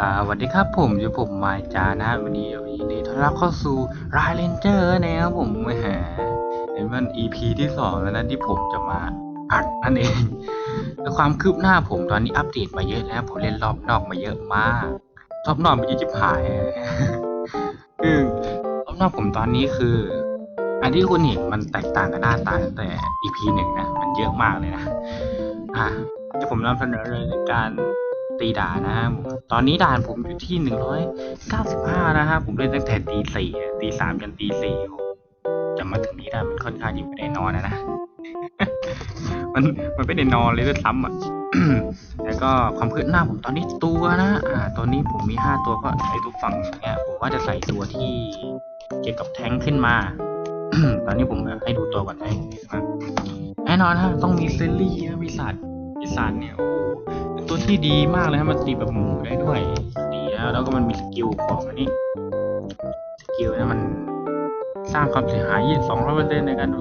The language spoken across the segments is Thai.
สวัสดีครับผมอยู่ผมมายจานะวันนี้ยินดีต้อนรับเข้าสู่รายเลนเจอร์นะครับผมแหมเห็นมัน EP ที่สองแล้วนะที่ผมจะมาอัดนั่นเอง แล้วความคืบหน้าผมตอนนี้อัปเดตมาเยอะแล้วผมเล่นรอบนอกมาเยอะมากรอบนอกมันยิ่งจิบหายคือรอบนอกผมตอนนี้คือ อันที่คุณเห็นมันแตกต่างกับหน้าตาตั้งแต่ EP หนึ่งนะมันเยอะมากเลยนะอะจะผมนำเสนอเลยในการ ตีด่านนะฮะตอนนี้ด่านผมอยู่ที่หนึ่งร้อยเก้าสิบห้านะฮะผมเล่นตั้งแต่ตีสี่ตีสามยันตีสี่จะมาถึงนี้ได้มันค่อนข้างที่ไม่ได้นอนนะนะ มันมันไม่ได้นอนเลยด้วยซ้ำอะ แล้วก็ความคืบหน้าผมตอนนี้ตัวนะ อ่า ตอนนี้ผมมีห้าตัวก็ไอ้ทุกฝั่งเนี่ยผมว่าจะใส่ตัวที่เกี่ยวกับแท้งขึ้นมา ตอนนี้ผมให้ดูตัวก่อนไอ้มแน่นอนฮะต้องมีเซลลี่นะวิสัทวิ สัทเนี่ยโอ้เป็นตัวที่ดีมากเลยฮะมันตีแบบหมูได้ด้วยดีนะแล้วก็มันมีสกิลของอันนี้สกิลนะมันสร้างความเสียหายยี่สองร้อยเปอร์เซ็นต์ในการดู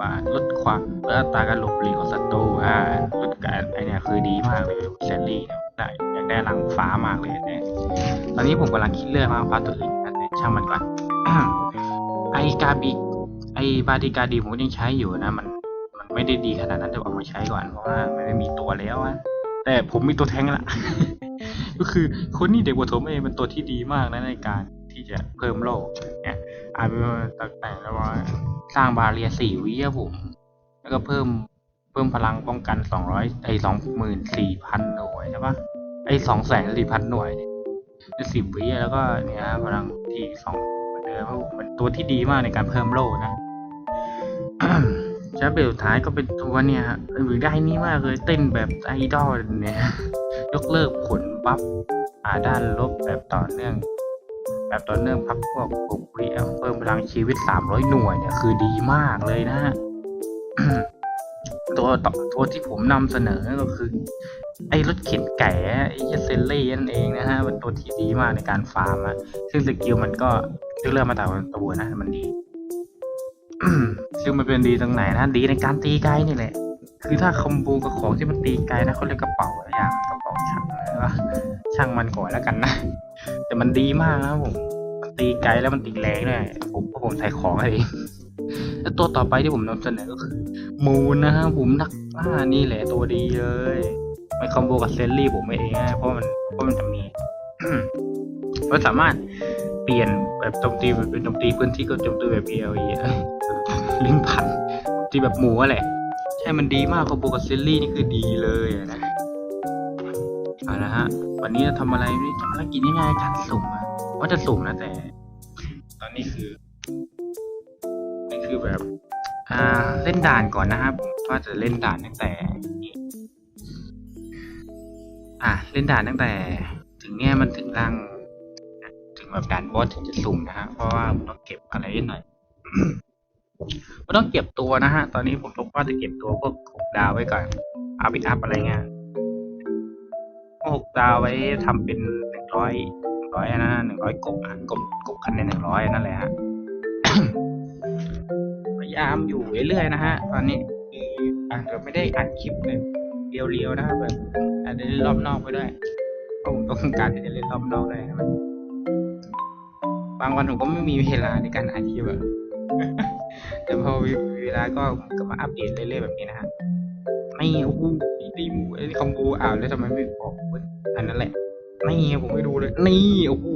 ว่าลดความลดอัตราการหลบหลีกของศัตรูอ่าลดการไอเนี่ยคือดีมากเลยเซลลี่เนี่ยได้อยากได้หลังฟ้ามากเลยเนี่ยตอนนี้ผมกำลังคิดเรื่องมาฟ้าตัวอื่นนะแต่ช่างมันก่อนไอกาบิไอบาติกาดีผมยังใช้อยู่นะมัน ไม่ได้ดีขนาดนั้นแต่เอามาใช้ก่อนเพราะว่ามันไม่มีตัวแล้วอะแต่ผมมีตัวแทงละก็คือคนนี้เด็กวัผมเองเป็นตัวที่ดีมากนะในการที่จะเพิ่มโลกเนี่ยอาจเป็นตั้งแต่แล้วว่าสร้างบาเรียสี่วิอะผม แล้วก็เพิ่มเพิ่มพลังป้องกันสองร้อยไอสองหมื่นสี่พันหน่วยใช่ปะไอสองแสนสี่พันหน่วยเนี่ยสิบวิแล้วก็เนี่ยพลังที่สองเหมือนเดิมครับผมมันตัวที่ดีมากในการเพิ่มโล่นะ ชาเบลสุดท้ายก็เป็นตัวเนี่ยฮะเออได้นี่มากเลยเต้นแบบไอดอลเนี่ยยกเลิกผลบัฟอ่าด้านลบแบบต่อเนื่อง แบบต่อเนื่องพักพวกปลุกเรียเพิ่มพลังชีวิต 300 หน่วยเนี่ยคือดีมากเลยนะฮะตัวต่อตัวที่ผมนำเสนอก็คือ ไอ้รถเข็นไก่ไอ้เซนเล่นั่นเองนะฮะเป็นตัวที่ดีมากในการฟาร์มอะซึ่งสกิลมันก็เลือกมาตามตัวนะ มันดี ซึ่งมันเป็นดีตรงไหนนะดีในการตีไกลนี่แหละ คือถ้าคอมโบกับของที่มันตีไกลนะเขาเรียกกระเป๋าอะไรอย่างกระเป๋าช่างอะไรวะช่างมันก่อนแล้วกันนะ แต่มันดีมากนะผมตีไกลแล้วมันตีแรงด้วยผมเพราะผมใส่ของเองแล้วตัวต่อไปที่ผมนำเสนอก็คือมูนนะครับผมนักล่านี่แหละตัวดีเลยไปคอมโบกับเซนลี่ผมไม่เองนะเพราะมันเพราะมันจะมีมันสามารถเปลี่ยนแบบโจมตีเป็นโจมตีพื้นที่ก็โจมตีแบบ PLE เอ้ ลิ้นพันโจมตีแบบหมูอะแหละ ใช่มันดีมากคอมโบกับเซนลี่นี่คือดีเลยนะเอาละฮะ วันนี้จะทำอะไรนี่ทำภารกิจง่ายๆการสุ่มอะว่าจะสุ่มนะแต่ ตอนนี้คือนี่คือแบบ อ่าเล่นด่านก่อนนะครับว่าจะเล่นด่านตั้งแต่ อะเล่นด่านตั้งแต่ ถึงเนี่ยมันถึงร่างถึงแบบด่านบอสถึงจะสุ่มนะฮะเพราะว่าผมต้องเก็บอะไรนิดหน่อย ผมต้องเก็บตัวนะฮะ ตอนนี้ผมต้องว่าจะเก็บตัวพวกหกดาวไว้ก่อนอัพอีกอัพอะไรเงี้ยหกดาวไว้ทำเป็นหนึ่งร้อยหนึ่งร้อยนะหนึ่งร้อยกบอะกบกบคันในหนึ่งร้อยนั่นแหละฮะพยายามอยู่เรื่อยๆนะฮะ ตอนนี้คืออาจจะไม่ได้อัดคลิปแบบเรียวๆนะแบบอาจจะเล่นรอบนอกไปด้วยเพราะผมต้องการที่จะเล่นรอบนอกด้วยบางวันผมก็ไม่มีเวลาในการอัดคลิปอะ แต่พอมีเวลาก็ก็มาอัปเดตเรื่อยๆแบบนี้นะฮะ ไม่โอ้โหดีมูไอ้คอมโบอ่าวแล้วทำไมไม่บอกอันนั้นแหละนี่ผมไม่ดูเลย นี่โอ้โห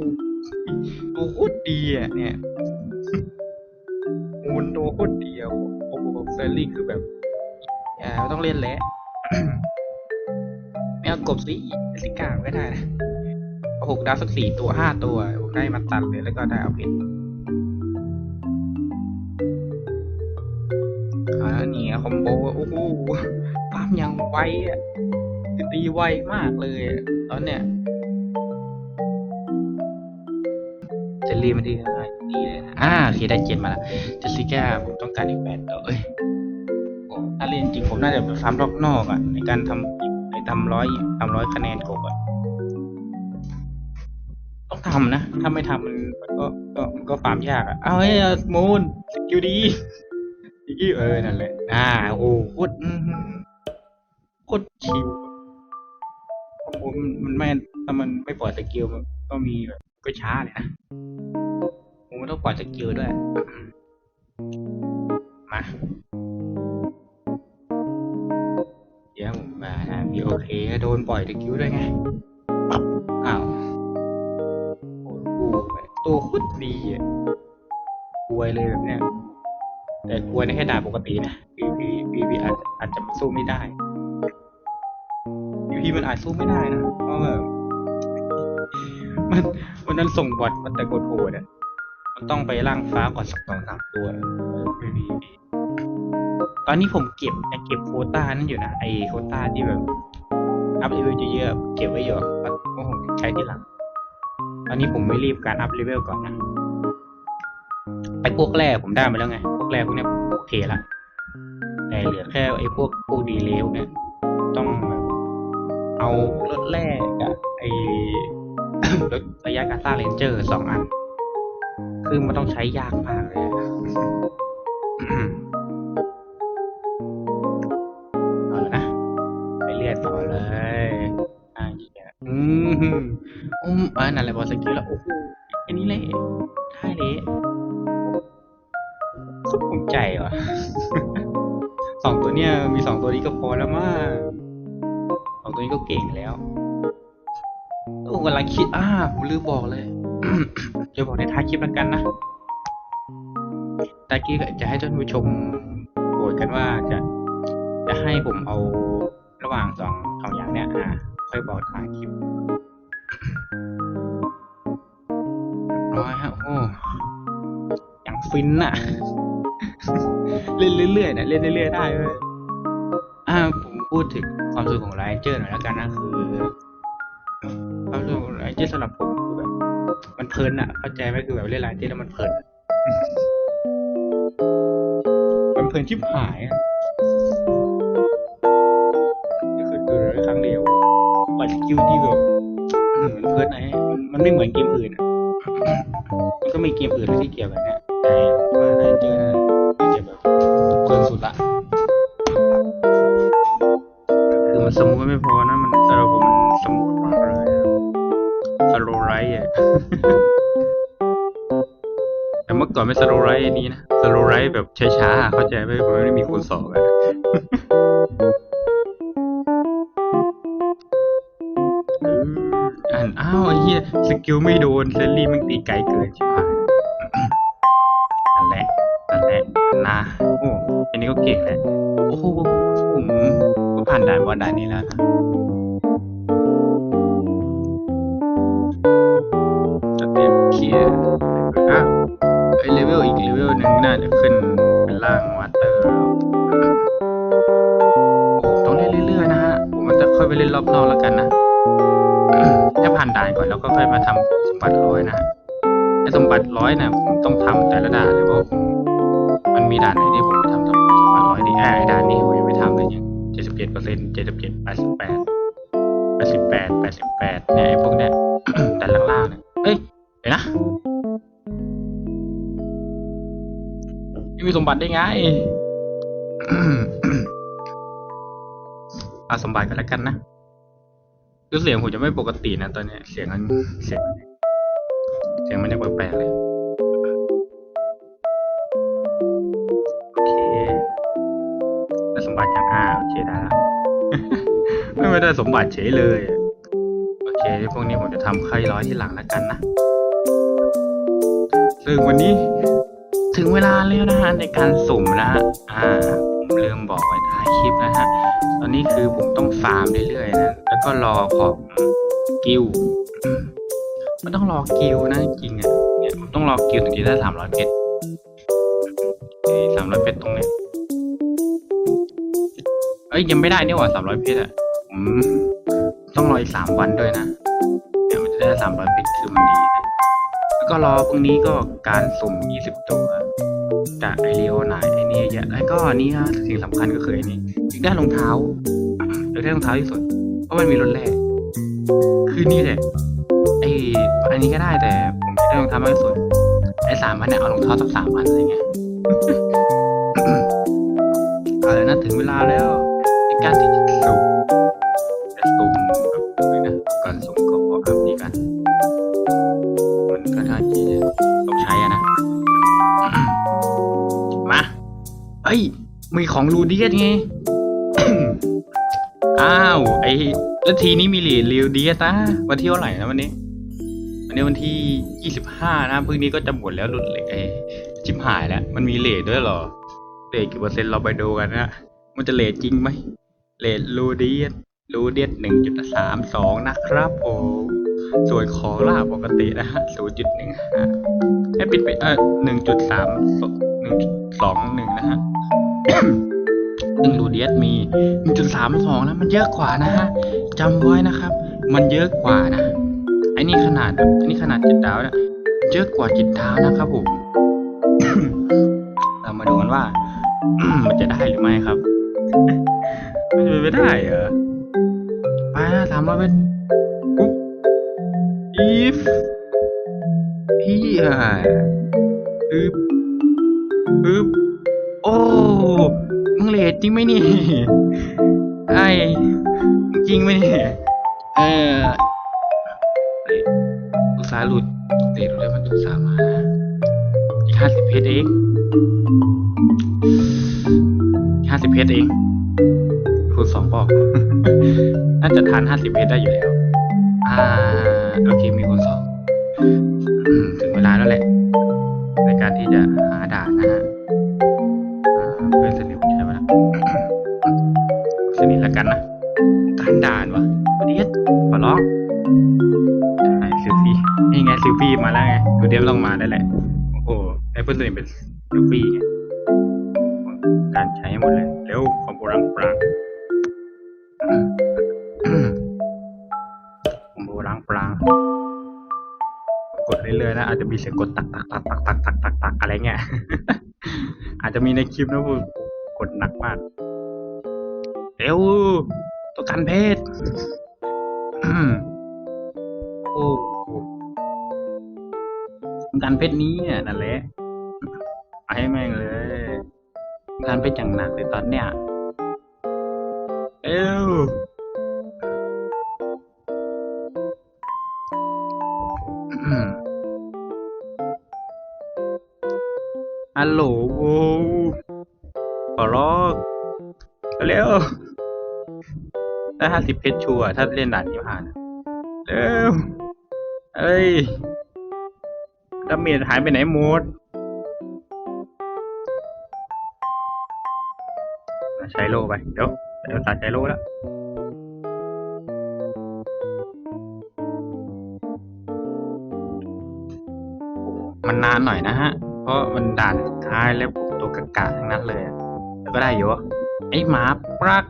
ตัวโคตรดีอะเนี่ยมูนตัวโคตรดียวโอ้โหเฟรลี่คือแบบอ่าต้องเล่นแล้วไม่เอากบสิสิกาไม่ได้นะหกดาวสักสี่ตัวห้าตัว ผมได้มาตัดเลยแล้วก็ได้เอาเพชร อ่านี่คอมโบโอ้โหฟาร์มยังไวอะตีไวมากเลยตอนเนี้ยเจลลี่มันดีง่ายดีเลยนะอ่าโอเคได้เจ็ดมาแล้วเจสสิก้าผมต้องการอีกแปดตัวเอ้ยผมถ้าเล่นจริงผมน่าจะไปฟาร์มรอบนอกอะในการทำในทำร้อยทำร้อยคะแนนกบอะต้องทำนะ ถ้าไม่ทำมันมันก็ก็มันก็ฟาร์มยากอะ เอาเฮ้ยมูนสกิลดี เออนั่นแหละ อ่า โอ้โคตรโคตรชิวผมมันมันไม่ถ้ามันไม่ปล่อยสกิลมันก็มีแบบก็ช้าเลยนะผมก็ต้องปล่อยสกิลด้วย มาเดี๋ยวผมมานะมีโอเคโดนปล่อยสกิลด้วยไงอ้าวโอ้โหตัวโคุดดีอะกลัวยเลยแบบเนี้ย แต่กลัวในแค่ด่าปกตินะพีพีพีพีอาจอาจจะสู้ไม่ได้พีพีมันอาจสู้ไม่ได้นะเพราะแบบมันวันนั้นส่งบอทมันแต่กดโหดอะมันต้องไปล่างฟ้าก่อนสักสองสามตัวพีพีตอนนี้ผมเก็บเก็บโคต้านั่นอยู่นะไอโคต้าที่แบบอัพเลเวลเยอะๆเก็บไว้อยู่เพราะผมใช้ที่หลังตอนนี้ผมไม่รีบการอัพเลเวลก่อนนะ ไอ้พวกแร่ผมได้มาแล้วไง พวกแร่พวกนี้โอเคละ แต่เหลือแค่ไอ้พวกพวกดีเลวเนี่ยต้องเอารถแร่กับไอ้รถระยะการซ่าเรนเจอร์สองอัน คือมันต้องใช้ยากมากเลยเอาเลยนะ ไปเรียนต่อเลยอ่าอีกแล้วอืมอืมอ่านั่นแหละบอสกิลแล้วโอ้โหอันนี้เลยได้เลย ใจว่ะ สองตัวเนี้ยมีสองตัวนี้ก็พอแล้วมากสองตัวนี้ก็เก่งแล้วโอ้เวลาคิดอ่าผมลืมบอกเลยจะบอกในท้ายคลิปแล้วกันนะตะกี้ก็จะให้ท่านผู้ชมโหวตกันว่าจะจะให้ผมเอาระหว่างสองสองอย่างเนี้ยอ่าค่อยบอกท้ายคลิปเรียบร้อยฮะโอ้อย่างฟินน่ะ เล่นเรื่อยๆนะเล่นเรื่อยๆได้เลยอ่าผมพูดถึงความสุขของไลเจอร์หน่อยแล้วกันนะคือความสุขของไลเจอร์สำหรับผมคือแบบมันเพลินอะเข้าใจไหมคือแบบเล่นไลเจอร์แล้วมันเพลินอะมันเพลินชิบหายอะนี่คือดูได้ครั้งเดียวปัดสกิลที่แบบอืมมันเพลินไงมันมันไม่เหมือนเกมอื่นอะมันก็มีเกมอื่นที่เกี่ยวกันเนี่ยแต่ว่าไลเจอร์ สุดละ คือมันสมูทไม่พอนะ มันแต่ละผมมันสมูทมากเลยอะสโลไรท์อะแต่เมื่อก่อนไม่สโลไรท์นี้นะสโลไรท์แบบช้าๆเข้าใจไหมมันไม่ได้มีคูณสองอะอ่านอ้าวไอ้เหี้ยสกิลไม่โดนเซลลี่มันตีไกลเกินชิบหายนั่นแหละนั่นแหละนะ อันนี้ก็เก่งแหละโอ้โหผมก็ผ่านด่านบอลด่านนี้แล้วนะสเต็ปเคลียร์อะไอเลเวลอีกเลเวลหนึ่งน่าจะขึ้นเป็นล่างวัตเตอร์แล้วโอ้โหต้องเล่นเรื่อยๆนะฮะผมมันจะค่อยไปเล่นรอบนอกแล้วกันนะถ้าผ่านด่านก่อนแล้วก็ค่อยมาทำสมบัติร้อยนะไอสมบัติร้อยนะผมต้องทำแต่ละด่านเลย เจ็ดสิบเจ็ดแปดสิบแปดแปดสิบแปดแปดสิบแปดเนี่ยไอพวกเนี้ยด่ล่างๆเนี่ยเอ้ยเดี๋ยวนะไม่มีสมบัติได้ไงเอาสมบัติกันแล้วกันนะคือเสียงผมจะไม่ปกตินะตอนนี้เสียงมันเสียงมันเสียงมันยังแปลกๆเลยโอเคได้สมบัติอย่างอ่าโอเคได้ละ ไม่ได้สมบัติเฉยเลย โอเคพวกนี้ผมจะทำไข่ร้อยที่หลังแล้วกันนะ ซึ่งวันนี้ถึงเวลาแล้วนะฮะในการสุ่มนะฮะ อ่า ผมลืมบอกไว้ท้ายคลิปนะฮะ ตอนนี้คือผมต้องฟาร์มเรื่อยๆนะ แล้วก็รอของกิลด์อืมมันต้องรอกิลด์นะจริงอะเนี่ยผมต้องรอกิลด์ถึงจะได้สามร้อยเพชร อ้ยยังไม่ได้นี่หว่าสามร้อยเพชรอะผมต้องรออีกสามวันด้วยนะเดี๋ยวมันจะได้สามร้อยเพชรคือมันดีนะแล้วก็รอพรุ่งนี้ก็การสุ่มยี่สิบตัวจากไอเรีโอไนไอนี่เยอะแล้วก็นี่ฮะสิ่งสำคัญก็คือไอนี่อยากได้รองเท้าอยากได้รองเท้าที่สุด เพราะมันมีรถแรกคือนี่แหละไออันนี้ก็ได้แต่ผมอยากได้รองเท้ามากที่สุดไอสามพันเนี่ยเอารองเท้าสักสามพันอะไรเงี้ยเอาเลยนะถึงเวลาแล้ว การที่จะสุ่มจะสุ่มแบบนี้นะก่อนสุ่มก็ขอมันก็ท่างที่จะต้องใช้อะนะ มาเอ้ย มีของรูเดียสไง อ้าว ไอ้แล้วทีนี้มีเหรียญรูเดียสนะวันที่เท่าไหร่นะวันนี้ วันนี้วันที่ยี่สิบห้านะพรุ่งนี้ก็จะหมดแล้วหลุดเลยไอ้ชิมหายแล้ว มันมีเลทด้วยเหรอเลทกี่เปอร์เซ็นต์เราไปดูกันนะมันจะเลทจริงไหม เลทรูเดียสรูเดียสหนึ่งจุดสามสองนะครับผมส่วนของล่าปกตินะฮะศูนย์จุดหนึ่งห้าให้ปิดไปเออหนึ่งจุดสามหนึ่งจุดสองหนึ่งนะฮะซึ่งรูเดียสมี1.32นะมันเยอะกว่านะฮะจำไว้นะครับ มันเยอะกว่านะไอ้นี่ขนาดแบบไอ้นี่ขนาดเจ็ดดาวนะเยอะกว่าเจ็ดดาวนะครับผมเรามาดูกันว่ามันจะได้หรือไม่ครับ มันจะเป็นไม่ได้เหรอไปนะสามร้อยเป็นปุ๊บ if พี่อะอึ๊บอึ๊บโอ้มึงเลทจริงไหมนี่ไอ้จริงไหมนี่เออุตสาห์หลุดเลทหลุดแล้วมันอุตสามาอีกห้าสิบเพชรเองห้าสิบเพชรเอง คูณสองบอก น่าจะทานห้าสิบเพชรได้อยู่แล้ว อ่า โอเค มีคูณสองถึงเวลาแล้วแหละ ในการที่จะหาด่านนะฮะเพื่อนสนิทใช่ไหมล่ะสนิทล้วกันนะการด่านวะวันนี้ขอร้องไอ้ซิลฟี่นี่ไงซิลฟี่มาแล้วไงดูเดียวต้องมาได้แหละ โอ้โหไอ้เพื่อนสนิทเป็นซิลฟี่การใช้หมดเลย มีเสียงกดตักตักตักตักตักตักตักตักอะไรเงี้ย อาจจะมีในคลิปนะพูดกดหนักมากเร็วต้องการเพศโอ้โหต้องการเพศนี้เนี่ยนั่นแหละเอาให้แม่งเลยต้องการเพศอย่างหนักเลยตอนเนี้ยเร็ว ฮัลโหลโว้ขอร้องเร็วถ้าห้าสิบเพชรชัวร์ถ้าเล่นด่านนี้ผ่านเร็วเอ้ยดาเมจหายไปไหนหมดใช้โลไป เดี๋ยวเดี๋ยวตัดใช้โลแล้วมันนานหน่อยนะฮะ เพราะมันด่านสุดท้ายแล้วตัวกากาทั้งนั้นเลยอะแต่ก็ได้อยู่ไอ้หมาปลัก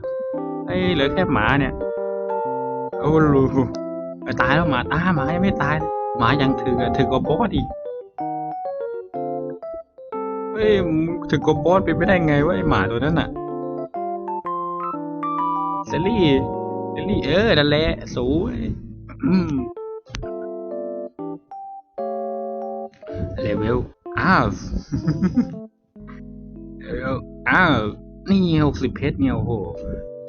ไอ้เหลือแค่หมาเนี่ยโอ้ลูตายแล้วหมาตาหมายังไม่ตาย หมายังถือถือกบอสอีกเฮ้ยถือกบอสเป็นไม่ได้ไงวะไอ้หมาตัวนั้นน่ะเซลลี่เซลลี่เออนั่นแหละสวยอืมเลเวล อ้าวเลเวลอ้าว นี่หกสิบเพชรเนี่ยโอ้โห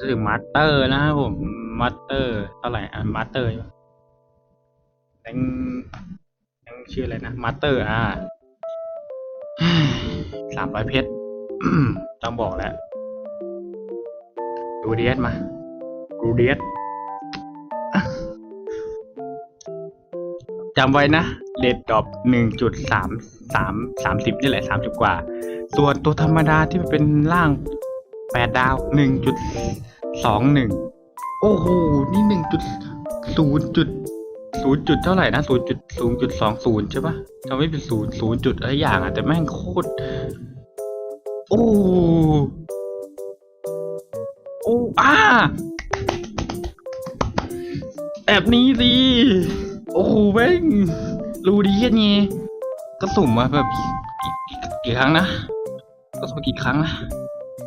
ถึงมาสเตอร์นะครับผมมาสเตอร์เท่าไหร่อะมาสเตอร์ยังยังชื่ออะไรนะมาสเตอร์อ่าสามร้อยเพชรต้องบอกแล้ว ดูเดียสมาดูเดียสจำไว้นะ เลดดอปหนึ่งจุดสามสามสามสิบนี่แหละสามสิบกว่า ส่วนตัวธรรมดาที่มันเป็นล่างแปดดาวหนึ่งจุดสองหนึ่งโอ้โห นี่หนึ่งจุดศูนย์จุดศูนย์จุดเท่าไหร่นะศูนย์จุดศูนย์จุดสองศูนย์ใช่ปะจำไม่เป็นศูนย์ศูนย์จุดอะไรอย่างอะ แต่แม่งโคตร โอ้โอ้อาแบบนี้สิ โอ้โหแม่ง รูดีกันไงก็สุ่มมาแบบกี่ครั้งนะ ก็สุ่มกี่ครั้งนะ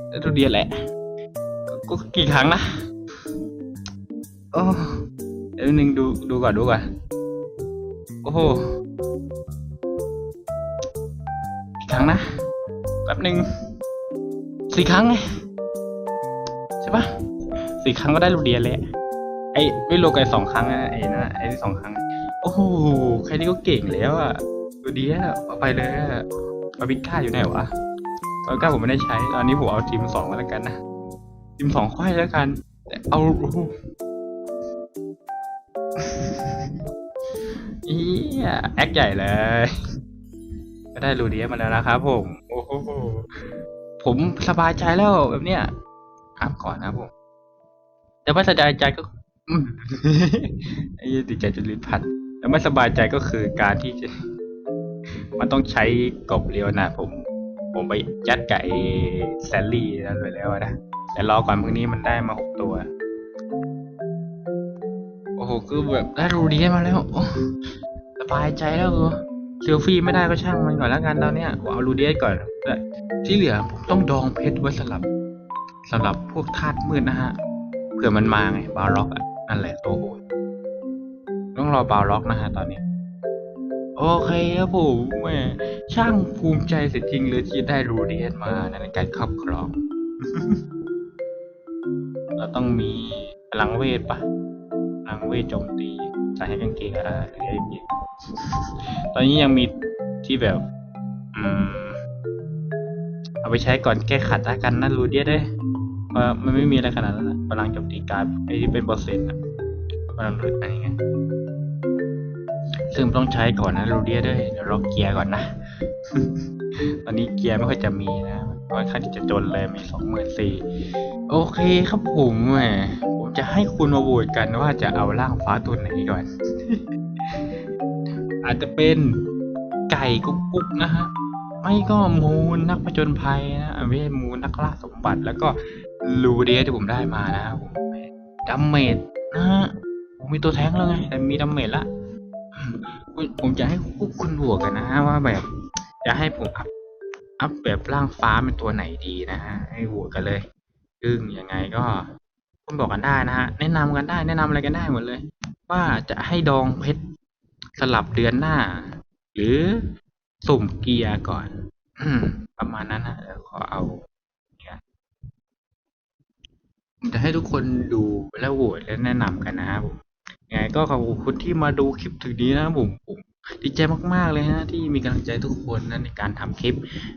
แล้วดูดีแหละ ก็กี่ครั้งนะโอ้เดี๋ยวนึงดูดูก่อนดูก่อนโอ้โหกี่ครั้งนะแป๊บหนึ่งสี่ครั้งไงใช่ปะสี่ครั้งก็ได้รูเดียนแหละไอ้ไม่โลกไอ้สองครั้งนะไอ้นั่นนะไอ้ที่สองครั้ง โอ้โหแค่นี้ก็เก่งแล้วอะดูดีอะเอาไปเลยอะปาปิก้าอยู่ไหนวะปาปิก้าผมไม่ได้ใช้ตอนนี้ผมเอาทีมสองมาแล้วกันนะทีมสองค่อยแล้วกัน เอาอีแอคใหญ่เลย ก็ได้รูเดียมาแล้วนะครับผม โอ้โห ผมสบายใจแล้วแบบเนี้ยถามก่อนนะผม แต่ไม่สบายใจก็อืมไอ้ติดใจจนลิ้นพัน แล้วไม่สบายใจก็คือการที่จะ มันต้องใช้กบเรียวนะผม ผมไปยัดไก่แซลลี่นั่นไปแล้วนะแต่รอก่อนพรุ่งนี้มันได้มาหกตัว โอ้โหคือแบบได้รูดีมาแล้วสบายใจแล้วกูเซลฟี่ไม่ได้ก็ช่างมันก่อนแล้วกันตอนเนี้ยเอารูเดียก่อนที่เหลือผมต้องดองเพชรไว้สำหรับสำหรับพวกธาตุมืดนะฮะเผื่อมันมาไงบาล็อกอะนั่นแหละตัวโห ต้องรอบาล็อกนะฮะตอนนี้ โอเคครับผมแม่ช่างภูมิใจเสียจริงเลยที่ได้รูเดียนมาในการครอบครอง เราต้องมีพลังเวทปะพลังเวทโจมตีใส่ให้กางเกงก็ได้หรืออะไรอย่างเงี้ยตอนนี้ยังมีที่แบบ อืมเอาไปใช้ก่อนแก้ขัดละกันนะรูเดียได้เพราะมันไม่มีอะไรขนาดนั้นนะพลังโจมตีการไอ้ที่เป็นเปอร์เซ็นต์อะพลังรูดอะไรอย่างเงี้ย ซึ่งต้องใช้ก่อนนะรูเดียด้วยเดี๋ยวเราเกียร์ก่อนนะ ตอนนี้เกียร์ไม่ค่อยจะมีนะค่อนข้างที่จะจนเลยมีสองหมื่นสี่โอเคครับผมแหมผมจะให้คุณมาโหวตกันว่าจะเอาร่างฟ้าตัวไหนก่อน อาจจะเป็นไก่กุ๊กกุ๊กนะฮะไม่ก็มูนนักผจญภัยนะไม่ใช่มูนนักล่าสมบัติแล้วก็ลูเดียที่ผมได้มานะครับผมดัมเมจนะฮะผมมีตัวแท้งแล้วไงแต่มีดัมเมจละ ผมจะให้พวกคุณบวกันนะฮะว่าแบบจะให้ผมอัพอัพแบบร่างฟ้าเป็นตัวไหนดีนะฮะให้โหวกันเลยซึ่งยังไงก็คุณบอกกันได้นะฮะแนะนำกันได้แนะนำอะไรกันได้หมดเลย ว่าจะให้ดองเพชรสลับเดือนหน้า หรือสุ่มเกียร์ก่อนประมาณนั้นนะเดี๋ยวขอเอาจะให้ทุกคนดูแล้วโหวตและแนะนำกันนะครับผม ไงก็ขอบคุณที่มาดูคลิปถึงนี้นะครับผมดีใจมากๆเลยนะที่มีกำลังใจทุกคนนะในการทำคลิป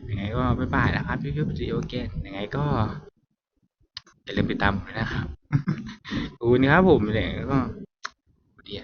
ยังไงก็บ๊ายบายนะครับพี่พี่ปฏิโอเกนยังไงก็อย่าลืมไปตามผมนะครับขอบคุณครับผมเลยก็ดี